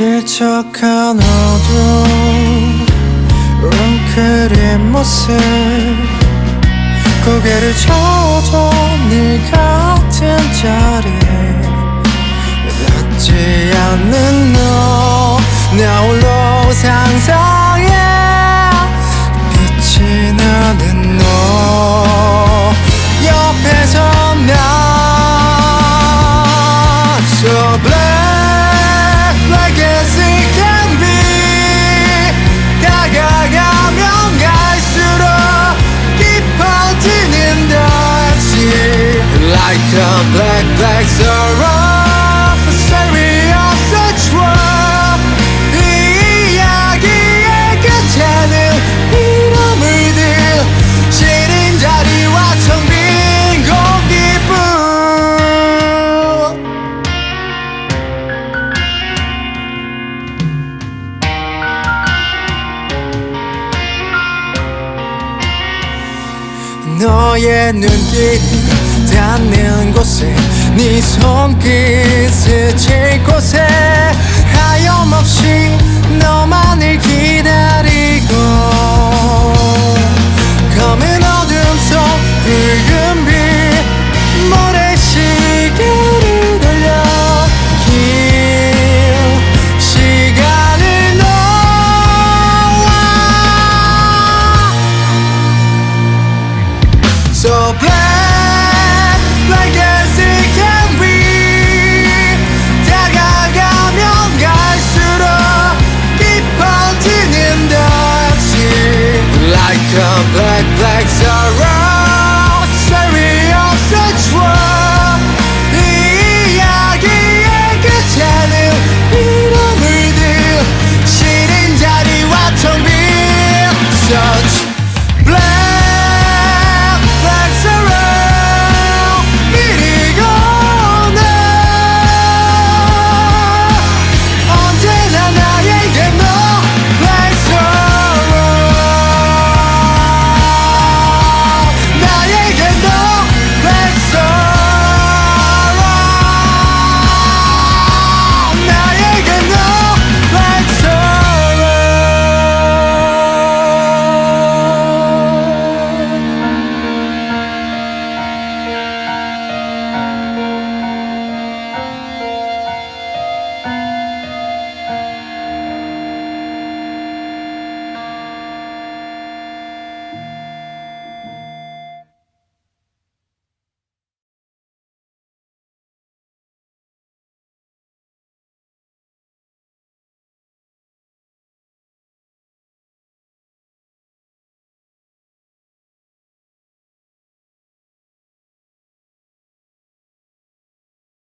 질척한 어둠 웅크린 모습. 고개를 쳐도 네 같은 자리에 닿지 않는 너나 홀로 상상 가면 갈수록 깊어지는 듯이 Like a black black sorrow 너의 눈길이 닿는 곳에 네 손끝을 become black